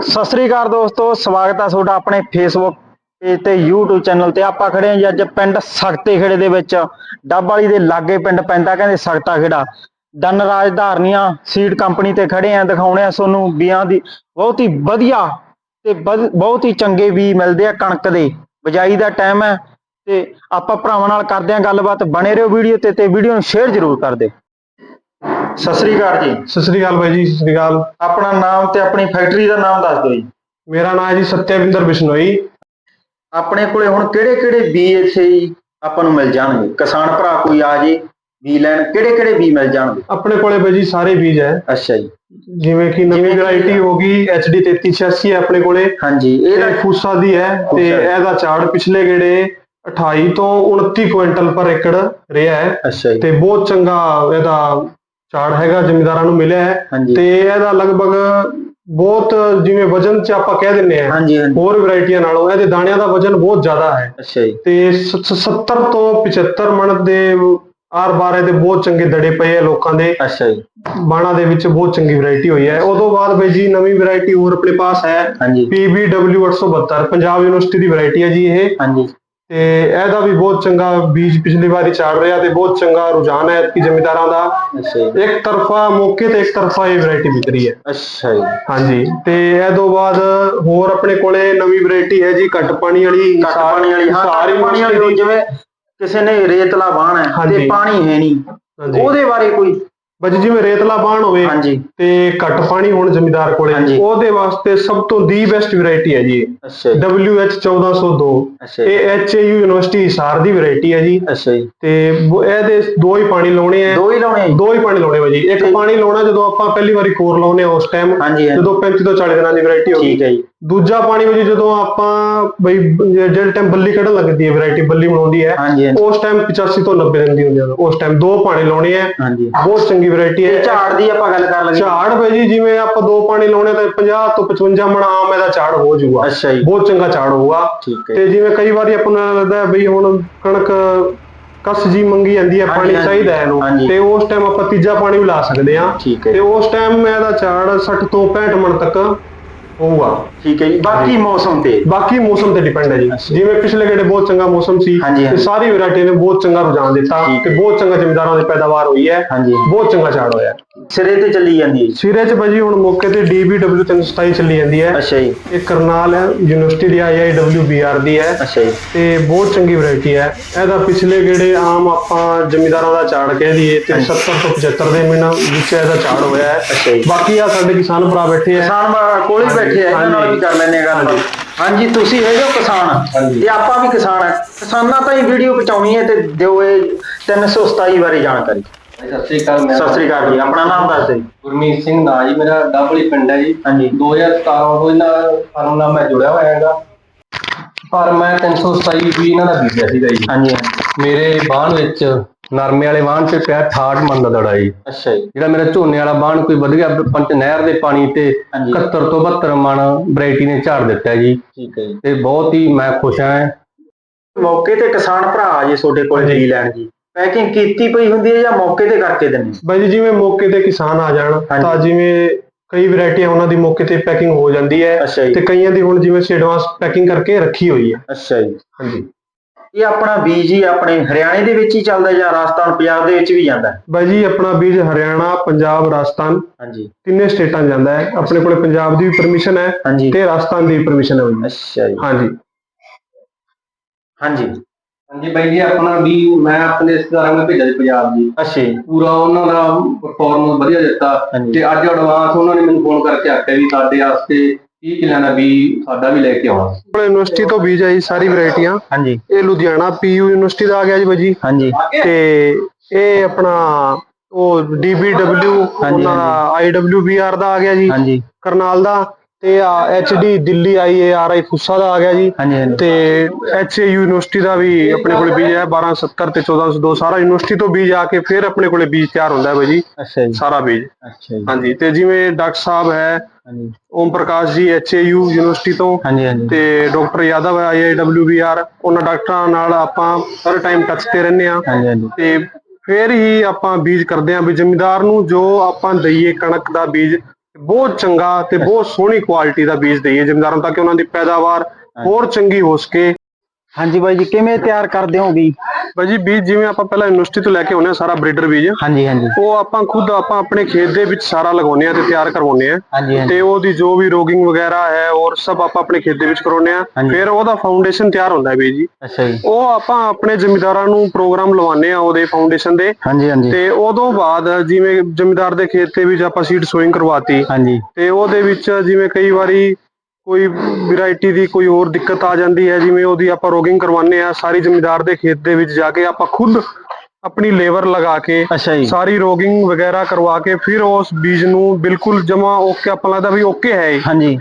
ਸਤਿ ਸ੍ਰੀ ਅਕਾਲ ਦੋਸਤੋ, ਸਵਾਗਤ ਹੈ ਤੁਹਾਡਾ ਆਪਣੇ ਫੇਸਬੁੱਕ ਪੇਜ ਤੇ YouTube ਚੈਨਲ ਤੇ। ਆਪਾਂ ਖੜੇ ਹਾਂ ਜੀ ਅੱਜ ਪਿੰਡ ਸਖਤੇ ਖੇੜੇ ਦੇ ਵਿੱਚ। ਡੱਬ ਵਾਲੀ ਦੇ ਲਾਗੇ ਪਿੰਡ ਪੈਂਦਾ, ਕਹਿੰਦੇ ਸਖਤਾ ਖੇੜਾ ਦਨ ਰਾਜ ਰਾਜਧਾਰਨੀਆਂ ਸੀਡ ਕੰਪਨੀ ਤੇ ਖੜੇ ਆ ਦਿਖਾਉਣੇ ਆ ਤੁਹਾਨੂੰ ਬੀਆਂ ਦੀ। ਬਹੁਤ ਹੀ ਵਧੀਆ ਤੇ ਵਧ- ਬਹੁਤ ਹੀ ਚੰਗੇ ਬੀ ਮਿਲਦੇ ਆ ਕਣਕ ਦੇ। ਬਜਾਈ ਦਾ ਟਾਈਮ ਹੈ ਤੇ ਆਪਾਂ ਭਰਾਵਾਂ ਨਾਲ ਕਰਦੇ ਆ ਗੱਲਬਾਤ। ਬਣੇ ਰਹੋ ਵੀਡੀਓ ਤੇ ਤੇ ਵੀਡੀਓ ਨੂੰ ਸ਼ੇਅਰ ਜ਼ਰੂਰ ਕਰ ਦਿਓ। ਸਤਿ ਸ੍ਰੀ ਅਕਾਲ ਜੀ। ਸਤਿ ਸ੍ਰੀ ਅਕਾਲ ਬਾਈ ਜੀ ਸਤਿ ਸ੍ਰੀ ਅਕਾਲ। ਆਪਣਾ ਨਾਮ ਤੇ ਆਪਣੀ ਫੈਕਟਰੀ ਦਾ ਨਾਮ ਦੱਸ ਦਿਓ ਜੀ। ਮੇਰਾ ਨਾਮ ਹੈ ਜੀ ਸਤਿਆਵਿੰਦਰ ਬਿਸ਼ਨੋਈ। ਆਪਣੇ ਕੋਲੇ ਹੁਣ ਕਿਹੜੇ ਕਿਹੜੇ ਬੀ ਇੱਥੇ ਹੀ ਆਪਾਂ ਨੂੰ ਮਿਲ ਜਾਣਗੇ? ਕਿਸਾਨ ਭਰਾ ਕੋਈ ਆ ਜੇ ਬੀ ਲੈਣ ਕਿਹੜੇ ਕਿਹੜੇ ਬੀ ਮਿਲ ਜਾਣਗੇ? ਆਪਣੇ ਕੋਲੇ ਬਾਈ ਜੀ ਸਾਰੇ ਬੀਜ ਹੈ। ਅੱਛਾ ਜੀ। ਜਿਵੇਂ ਕਿ ਨਵੀਂ ਜਿਵੇਂ ਕਿ- ਵੈਰਾਈਟੀ ਹੋ ਗਈ HD 3386 ਹੈ ਆਪਣੇ ਕੋਲੇ। ਹਾਂਜੀ ਇਹਦਾ ਇਹ ਫੂਸਾ ਦੀ ਹੈ ਤੇ। ਇਹਦਾ ਝਾੜ ਪਿਛਲੇ ਗੇੜੇ 28 ਤੋਂ 29 ਕੁਇੰਟਲ ਪਰ ਏਕੜ ਰਿਹਾ ਹੈ। ਅੱਛਾ ਜੀ। ਤੇ ਬਹੁਤ ਚੰਗਾ ਇਹਦਾ ਝਾੜ ਹੈਗਾ ਜ਼ਿਮੀਦਾਰਾਂ ਨੂੰ ਮਿਲਿਆ ਹੈ। ਹਾਂਜੀ। ਤੇ ਇਹਦਾ ਲਗਭਗ ਬਹੁਤ ਜਿਵੇਂ ਵਜਨ ਚ ਆਪਾਂ ਕਹਿ ਦਿੰਨੇ ਆ ਹਾਂਜੀ ਹਾਂਜੀ। ਹੋਰ ਵੈਰਾਈਟੀਆਂ ਨਾਲੋਂ ਇਹਦੇ ਦਾਣਿਆਂ ਦਾ ਵਜਨ ਬਹੁਤ ਜ਼ਿਆਦਾ ਹੈ। ਅੱਛਾ ਜੀ। ਤੇ ਸ- ਸ- 70 ਤੋਂ 75 ਮਣ ਦੇ ਆਰ ਬਾਰੇ ਦੇ ਬਹੁਤ ਚੰਗੇ ਦੜੇ ਪਏ ਆ ਲੋਕਾਂ ਦੇ। ਅੱਛਾ ਜੀ। ਬਾਣਾ ਦੇ ਵਿੱਚ ਬਹੁਤ ਚੰਗੀ ਵੈਰਾਈਟੀ ਹੋਈ ਹੈ। ਉਦੋਂ ਬਾਅਦ ਬਈ ਜੀ ਨਵੀਂ ਵੈਰਾਈਟੀ ਹੋਰ ਆਪਣੇ ਪਾਸ ਹੈ। ਹਾਂਜੀ। PBW 872 ਪੰਜਾਬ ਯੂਨੀਵਰਸਿਟੀ ਦੀ ਵੈਰਾਈਟੀ ਹੈ ਜੀ ਇਹ। ਹਾਂਜੀ। ਤੇ ਇਹਦਾ ਵੀ ਬਹੁਤ ਚੰਗਾ ਬੀਜ ਪਿਛਲੀ ਵਾਰੀ ਚੱਲ ਰਿਹਾ ਤੇ ਬਹੁਤ ਚੰਗਾ ਰੁਝਾਨ ਹੈ ਕਿ ਜ਼ਮੀਂਦਾਰਾਂ ਦਾ। ਅੱਛਾ ਜੀ। ਇੱਕ ਤਰਫਾ ਮੌਕੇ ਤੇ ਇੱਕ ਤਰਫਾ ਇਹ ਵੈਰਾਈਟੀ ਵਿਕ ਰਹੀ ਹੈ। ਅੱਛਾ ਜੀ। ਹਾਂਜੀ ਤੇ ਇਹ ਤੋਂ ਬਾਅਦ ਹੋਰ ਆਪਣੇ ਕੋਲੇ ਨਵੀਂ ਵੈਰਾਈਟੀ ਹੈ ਜੀ ਘੱਟ ਪਾਣੀ ਵਾਲੀ ਘੱਟ ਪਾਣੀ ਵਾਲੀ ਹਾਂ ਸਾਰੀ ਪਾਣੀ ਵਾਲੀ ਜਿਵੇਂ ਕਿਸੇ ਨੇ ਰੇਤਲਾ ਬਾਣ ਹੈ ਤੇ। ਪਾਣੀ ਹੈ ਨਹੀਂ। ਉਹਦੇ ਬਾਰੇ ਕੋਈ ਬਸ ਜਿਵੇਂ ਰੇਤਲਾ ਬਾਣ ਹੋਵੇ ਹਾਂਜੀ। ਤੇ ਘੱਟ ਪਾਣੀ ਹੋਣ ਜ਼ਮੀਂਦਾਰ ਕੋਲੇ ਹਾਂਜੀ। ਉਹਦੇ ਵਾਸਤੇ ਸਭ ਤੋਂ ਦੀ ਬੈਸਟ ਵੈਰਾਈਟੀ ਹੈ ਜੀ। ਅੱਛਾ ਜੀ। WH 1402 ਅੱਛਾ ਜੀ। ਇਹ HAU ਯੂਨੀਵਰਸਿਟੀ ਹਿਸਾਰ ਦੀ ਵੈਰਾਈਟੀ ਹੈ ਜੀ। ਅੱਛਾ ਜੀ। ਤੇ ਬ- ਇਹਦੇ ਦੋ ਹੀ ਪਾਣੀ ਲਾਉਣੇ ਆ। ਦੋ ਹੀ ਲਾਉਣੇ ਆ ਜੀ? ਦੋ ਹੀ ਪਾਣੀ ਲਾਉਣੇ ਵਾ ਜੀ। ਇੱਕ। ਪਾਣੀ ਲਾਉਣਾ ਜਦੋਂ ਆਪਾਂ ਪਹਿਲੀ ਵਾਰੀ ਕੋਰ ਲਾਉਨੇ ਆ ਉਸ ਟਾਈਮ ਹਾਂਜੀ ਹਾਂਜੀ। ਜਦੋਂ 35 ਤੋਂ 40 ਦਿਨਾਂ ਦੀ ਵੈਰਾਈਟੀ ਹੋ ਗਈ। ਠੀਕ ਹੈ ਜੀ। ਦੂਜਾ ਪਾਣੀ ਵਜੀ ਜਦੋਂ ਆਪਾਂ ਬਈ ਜਿਹੜੇ ਟਾਈਮ ਬੱਲੀ ਕੱਢਣ ਲੱਗਦੀ ਹੈ ਵੈਰਾਈਟੀ ਬੱਲੀ ਬਣਾਉਂਦੀ ਹੈ ਹਾਂਜੀ ਹਾਂਜੀ। ਉਸ ਟਾਈਮ 85 ਤੋਂ 90 ਦਿਨ ਦੀ ਹੁੰਦੀ ਹੈ। ਉਸ ਟਾਈਮ ਦੋ ਪਾਣੀ ਲਾਉਣੇ ਆ। ਹਾਂਜੀ। ਬਹੁਤ ਚੰਗੀ ਵੈਰਾਈਟੀ ਤੇ ਹੈ। ਝਾੜ ਦੀ ਆਪਾਂ ਗੱਲ ਕਰ ਲਈਏ। ਝਾੜ ਭਾਈ ਜੀ ਜਿਵੇਂ ਆਪਾਂ ਦੋ ਪਾਣੀ ਲਾਉਣੇ ਤਾਂ 50 ਤੋਂ 55 ਮਣ ਆਮ ਇਹਦਾ ਝਾੜ ਹੋ ਜਾਊਗਾ। ਅੱਛਾ ਜੀ। ਬਹੁਤ ਚੰਗਾ ਝਾੜ ਹੋਊਗਾ। ਠੀਕ ਹੈ। ਤੇ ਜਿਵੇਂ ਕਈ ਵਾਰੀ ਆਪਾਂ ਨੂੰ ਲੱਗਦਾ ਬਈ ਹੁਣ ਕਣਕ ਕਸ ਜੀ ਮੰਗੀ ਜਾਂਦੀ ਹੈ ਪਾਣੀ ਚਾਹੀਦਾ ਹੈ ਤੇ ਉਸ ਟਾਈਮ ਆਪਾਂ ਤੀਜਾ ਪਾਣੀ ਵੀ ਲਾ ਸਕਦੇ ਹੈ। ਤੇ ਉਸ ਟਾਈਮ ਇਹਦਾ ਝਾੜ 60 ਤੋਂ 65 ਮਣ ਤੱਕ ਹੋਊਗਾ। ਠੀਕ ਹੈ ਜੀ। ਬਾਕੀ ਮੌਸਮ ਤੇ। ਬਾਕੀ ਮੌਸਮ ਤੇ ਡਿਪੈਂਡ ਹੈ ਜੀ। ਜਿਵੇਂ ਪਿਛਲੇ ਗੇੜੇ ਬਹੁਤ ਚੰਗਾ ਮੌਸਮ ਸੀ ਤੇ। ਸਾਰੀ ਵੈਰਾਈਟੀ ਨੇ ਬਹੁਤ ਚੰਗਾ ਰੁਝਾਨ ਦਿੱਤਾ ਤੇ ਬਹੁਤ ਚੰਗਾ ਜ਼ਿਮੀਦਾਰਾਂ ਦੀ ਪੈਦਾਵਾਰ ਹੋਈ ਹੈ। ਹਾਂਜੀ। ਬਹੁਤ ਚੰਗਾ ਝਾੜ ਹੋਇਆ। ਸਿਰੇ ਤੇ ਚੱਲੀ ਜਾਂਦੀ ਹੈ ਜੀ। ਸਿਰੇ ਚ ਭਾਜੀ ਹੁਣ ਮੌਕੇ ਤੇ DBW 327 ਚੱਲੀ ਜਾਂਦੀ ਹੈ। ਅੱਛਾ ਜੀ। ਇਹ ਕਰਨਾਲ ਯੂਨੀਵਰਸਿਟੀ ਦੀ IIWBR ਦੀ ਹੈ। ਅੱਛਾ ਜੀ। ਤੇ ਬਹੁਤ ਚੰਗੀ ਵੈਰਾਈਟੀ ਹੈ। ਇਹਦਾ ਪਿਛਲੇ ਗੇੜੇ ਆਮ ਆਪਾਂ ਜ਼ਮੀਂਦਾਰਾਂ ਦਾ ਝਾੜ ਕਹਿ ਦਈਏ ਤੇ 70 ਤੋਂ 75 ਦੇ ਮਹੀਨਾ ਵਿੱਚ ਇਹਦਾ ਝਾੜ ਹੋਇਆ ਹੈ। ਅੱਛਾ ਜੀ। ਬਾਕੀ ਆ ਸਾਡੇ ਕਿਸਾਨ ਭਰਾ ਬੈਠੇ ਆ ਕਿਸਾਨ ਕੋਲ ਹੀ ਬੈਠੇ ਆ ਇਹਨਾਂ ਨਾਲ ਵੀ ਕਰ ਲੈਣੇ ਗੱਲ ਹਾਂਜੀ। ਹਾਂਜੀ ਤੁਸੀਂ ਹੈਗੇ ਹੋ ਕਿਸਾਨ? ਹਾਂਜੀ। ਤੇ ਆਪਾਂ ਵੀ ਕਿਸਾਨ ਆ ਕਿਸਾਨਾਂ ਤਾਂ ਹੀ ਵੀਡੀਓ ਪਹੁੰਚਾਉਣੀ ਹੈ ਤੇ ਦਿਓ ਇਹ 327 ਬਾਰੇ ਜਾਣਕਾਰੀ। ਸਤਿ ਸ੍ਰੀ ਅਕਾਲ ਮੈਂ ਸਤਿ ਸ੍ਰੀ ਅਕਾਲ ਜੀ। ਆਪਣਾ ਨਾਮ ਦੱਸ ਦਿਓ ਜੀ। ਗੁਰਮੀਤ ਸਿੰਘ ਨਾਂ ਜੀ ਮੇਰਾ ਡਬਲੀ ਪਿੰਡ ਹੈ ਜੀ। ਹਾਂਜੀ। 2017 ਤੋਂ ਇਹਨਾਂ ਫਾਰਮ ਨਾਲ ਮੈਂ ਜੁੜਿਆ ਹੋਇਆ ਹੈਗਾ। ਪਰ ਮੈਂ 327 ਵੀ ਇਹਨਾਂ ਦਾ ਬੀਜਿਆ ਸੀਗਾ ਜੀ। ਹਾਂਜੀ ਮੇਰੇ ਬਾਣ ਵਿੱਚ ਨਰਮੇ ਵਾਲੇ ਬਾਣ ਤੇ ਪਿਆ 68 ਮਣ ਦਾ ਦੜਾ ਜੀ। ਅੱਛਾ ਜੀ। ਜਿਹੜਾ ਮੇਰਾ ਝੋਨੇ ਵਾਲਾ ਬਾਣ ਕੋਈ ਵਧੀਆ ਪੰਚ ਨਹਿਰ ਦੇ ਪਾਣੀ ਤੇ ਹਾਂਜੀ। 71 ਤੋਂ 72 ਮਣ ਵੈਰਾਈਟੀ ਨੇ ਝਾੜ ਦਿੱਤਾ ਜੀ। ਠੀਕ ਹੈ ਜੀ। ਤੇ ਬਹੁਤ ਹੀ ਮੈਂ ਖੁਸ਼ ਹਾਂ। ਮੌਕੇ ਤੇ ਕਿਸਾਨ ਭਰਾ ਜੇ ਤੁਹਾਡੇ ਕੋਲ। ਬੀ ਲੈਣ ਜੀ। ਪੈਕਿੰਗ ਕੀਤੀ ਪਈ ਹੁੰਦੀ ਹੈ ਜਾਂ ਮੌਕੇ ਤੇ ਕਰਕੇ ਦਿੰਦੇ ਬਾਈ ਜੀ ਜਿਵੇਂ ਮੌਕੇ ਤੇ ਕਿਸਾਨ ਆ ਜਾਣ ਹਾਂਜੀ। ਤਾਂ ਜਿਵੇਂ ਕਈ ਵੈਰਾਈਟੀਆਂ ਉਹਨਾਂ ਦੀ ਮੌਕੇ ਤੇ ਪੈਕਿੰਗ ਹੋ ਜਾਂਦੀ ਹੈ ਅੱਛਾ ਜੀ। ਤੇ ਕਈਆਂ ਦੀ ਹੁਣ ਜਿਵੇਂ ਐਡਵਾਂਸ ਪੈਕਿੰਗ ਕਰਕੇ ਰੱਖੀ ਹੋਈ ਹੈ। ਅੱਛਾ ਜੀ। ਹਾਂਜੀ। ਇਹ ਆਪਣਾ ਬੀਜ ਹੀ ਆਪਣੇ ਹਰਿਆਣੇ ਦੇ ਵਿੱਚ ਹੀ ਚੱਲਦਾ ਜਾਂ ਰਾਜਸਥਾਨ ਪੰਜਾਬ ਦੇ ਵਿੱਚ ਵੀ ਜਾਂਦਾ? ਹੈ? ਬਾਈ ਜੀ ਆਪਣਾ ਬੀਜ ਹਰਿਆਣਾ ਪੰਜਾਬ ਰਾਜਸਥਾਨ ਹਾਂਜੀ। ਤਿੰਨੇ ਸਟੇਟਾਂ 'ਚ ਜਾਂਦਾ ਹੈ। ਆਪਣੇ ਕੋਲੇ ਪੰਜਾਬ ਦੀ ਵੀ ਪਰਮਿਸ਼ਨ ਹੈ ਹਾਂਜੀ। ਤੇ ਰਾਜਸਥਾਨ ਦੀ ਵੀ ਪਰਮਿਸ਼ਨ ਹੈ ਬਾਈ ਜੀ। ਅੱਛਾ ਜੀ। ਹਾਂਜੀ। ਹਾਂਜੀ। ਹਾਂਜੀ ਬਾਈ ਜੀ ਆਪਣਾ ਵੀ ਮੈਂ ਆਪਣੇ ਰਿਸ਼ਤੇਦਾਰਾਂ ਨੂੰ ਭੇਜਿਆ ਸੀ ਪੰਜਾਬ ਜੀ। ਅੱਛਾ ਜੀ। ਪੂਰਾ ਉਹਨਾਂ ਦਾ ਪਰਫਾਰਮੈਂਸ ਵਧੀਆ ਦਿੱਤਾ ਹਾਂਜੀ। ਤੇ ਅੱਜ ਐਡਵਾਂਸ ਉਹਨਾਂ ਨੇ ਮੈਨੂੰ ਫੋਨ ਕਰਕੇ ਆਖਿਆ ਵੀ ਸਾਡੇ ਵਾਸਤੇ 30 ਕਿੱਲਿਆਂ ਦਾ ਵੀ ਸਾਡਾ ਵੀ ਲੈ ਕੇ ਆਉਣਾ ਕੋਲੇ ਯੂਨੀਵਰਸਿਟੀ ਤੋਂ ਬੀਜ ਆਈ ਸਾਰੀ ਵੈਰਾਈਟੀਆਂ ਹਾਂਜੀ। ਇਹ ਲੁਧਿਆਣਾ ਪੀਯੂ ਯੂਨੀਵਰਸਿਟੀ ਦਾ ਆ ਗਿਆ ਜੀ ਬਾਈ ਜੀ। ਹਾਂਜੀ। ਤੇ ਇਹ ਆਪਣਾ ਉਹ DBW ਉਹਨਾਂ ਦਾ IWBR ਦਾ ਆ ਗਿਆ ਜੀ। ਹਾਂਜੀ। ਕਰਨਾਲ ਦਾ। ਤੇ ਆ HD ਦਿੱਲੀ IARI ਫੁੱਸਾ ਦਾ ਆ ਗਿਆ ਜੀ। ਹਾਂਜੀ ਹਾਂਜੀ। ਤੇ ਯੂਨੀਵਰਸਿਟੀ ਦਾ ਵੀ ਆਪਣੇ ਕੋਲੇ ਬੀਜ ਹੈ 1270 ਤੇ 1402 ਸਾਰਾ ਯੂਨੀਵਰਸਿਟੀ ਤੋਂ ਬੀਜ ਆ ਕੇ ਫਿਰ ਆਪਣੇ ਕੋਲੇ ਬੀਜ ਤਿਆਰ ਹੁੰਦਾ ਹੈ ਬਾਈ ਜੀ। ਅੱਛਾ ਜੀ। ਸਾਰਾ ਬੀਜ। ਅੱਛਾ ਜੀ। ਹਾਂਜੀ ਤੇ ਜਿਵੇਂ ਡਾਕਟਰ ਸਾਹਿਬ ਹੈ ਹਾਂਜੀ। ਓਮ ਪ੍ਰਕਾਸ਼ ਜੀ HAU ਯੂਨੀਵਰਸਿਟੀ ਤੋਂ ਹਾਂਜੀ ਹਾਂਜੀ। ਤੇ ਡਾਕਟਰ ਯਾਦਵ ਹੈ IIWBR ਉਹਨਾਂ ਡਾਕਟਰਾਂ ਨਾਲ ਆਪਾਂ ਹਰ ਟਾਈਮ ਟੱਚ ਤੇ ਰਹਿੰਦੇ ਆ ਹਾਂਜੀ ਹਾਂਜੀ। ਤੇ ਫਿਰ ਹੀ ਆਪਾਂ ਬੀਜ ਕਰਦੇ ਆ ਵੀ ਜ਼ਮੀਂਦਾਰ ਨੂੰ ਜੋ ਆਪਾਂ ਦਈਏ ਕਣਕ ਦਾ ਬੀਜ ਬਹੁਤ ਚੰਗਾ ਤੇ ਬਹੁਤ ਸੋਹਣੀ ਕੁਆਲਿਟੀ ਦਾ ਬੀਜ ਦਈਏ। ਜ਼ਿਮੀਦਾਰਾਂ ਤਾਂ ਕਿ ਉਹਨਾਂ ਦੀ ਪੈਦਾਵਾਰ ਹੋਰ ਚੰਗੀ ਹੋ ਸਕੇ। ਹਾਂਜੀ ਬਾਈ ਜੀ ਕਿਵੇਂ ਤਿਆਰ ਕਰਦੇ ਹੋ ਵੀ ਬਾਈ ਜੀ ਬੀਜ ਜਿਵੇਂ ਆਪਾਂ ਪਹਿਲਾਂ ਯੂਨੀਵਰਸਿਟੀ ਤੋਂ ਲੈ ਕੇ ਆਉਂਦੇ ਹਾਂ ਸਾਰਾ ਬਰੀਡਰ ਬੀਜ। ਹਾਂਜੀ ਹਾਂਜੀ। ਉਹ ਆਪਾਂ ਖੁਦ ਆਪਾਂ ਆਪਣੇ ਖੇਤ ਦੇ ਵਿੱਚ ਸਾਰਾ ਲਗਾਉਂਦੇ ਆ ਤੇ ਤਿਆਰ ਕਰਵਾਉਂਦੇ ਆ ਹਾਂਜੀ ਹਾਂਜੀ। ਤੇ ਉਹਦੀ ਜੋ ਵੀ ਰੋਗਿੰਗ ਵਗੈਰਾ ਹੈ ਔਰ ਸਭ ਆਪਾਂ ਆਪਣੇ ਖੇਤ ਦੇ ਵਿੱਚ ਕਰਾਉਂਦੇ ਆ। ਫਿਰ ਉਹਦਾ ਫਾਊਂਡੇਸ਼ਨ ਤਿਆਰ ਹੁੰਦਾ ਹੈ ਬੀਜ ਜੀ। ਅੱਛਾ ਜੀ। ਉਹ ਆਪਾਂ ਆਪਣੇ ਜ਼ਿਮੀਦਾਰਾਂ ਨੂੰ ਪ੍ਰੋਗਰਾਮ ਲਵਾਉਂਦੇ ਆ ਉਹਦੇ ਫਾਊਂਡੇਸ਼ਨ ਦੇ। ਹਾਂਜੀ ਹਾਂਜੀ। ਤੇ ਉਦੋਂ ਬਾਅਦ ਜਿਵੇਂ ਜ਼ਿਮੀਦਾਰ ਦੇ ਖੇਤ ਦੇ ਵਿੱਚ ਆਪਾਂ ਸੀਡ ਸੋਇੰਗ ਕਰਵਾਤੀ ਹਾਂਜੀ। ਤੇ ਉਹਦੇ ਵਿੱਚ ਜਿਵੇਂ ਕਈ ਵਾਰੀ ਕੋਈ ਵੈਰਾਈਟੀ ਦੀ ਕੋਈ ਹੋਰ ਦਿੱਕਤ ਆ ਜਾਂਦੀ ਹੈ ਜਿਵੇਂ ਉਹਦੀ ਆਪਾਂ ਰੋਗਿੰਗ ਕਰਵਾਉਂਦੇ ਆ ਸਾਰੀ ਜ਼ਿਮੀਦਾਰ ਦੇ ਖੇਤ ਦੇ ਵਿੱਚ ਜਾ ਕੇ ਆਪਾਂ ਖੁਦ ਆਪਣੀ ਲੇਬਰ ਲਗਾ ਕੇ ਅੱਛਾ ਜੀ ਸਾਰੀ ਰੋਗਿੰਗ ਵਗੈਰਾ ਕਰਵਾ ਕੇ ਫਿਰ ਉਸ ਬੀਜ ਨੂੰ ਬਿਲਕੁਲ ਜਮਾ ਓਕੇ ਆਪਾਂ ਲੱਗਦਾ ਵੀ ਓਕੇ ਹੈ ਇਹ। ਹਾਂਜੀ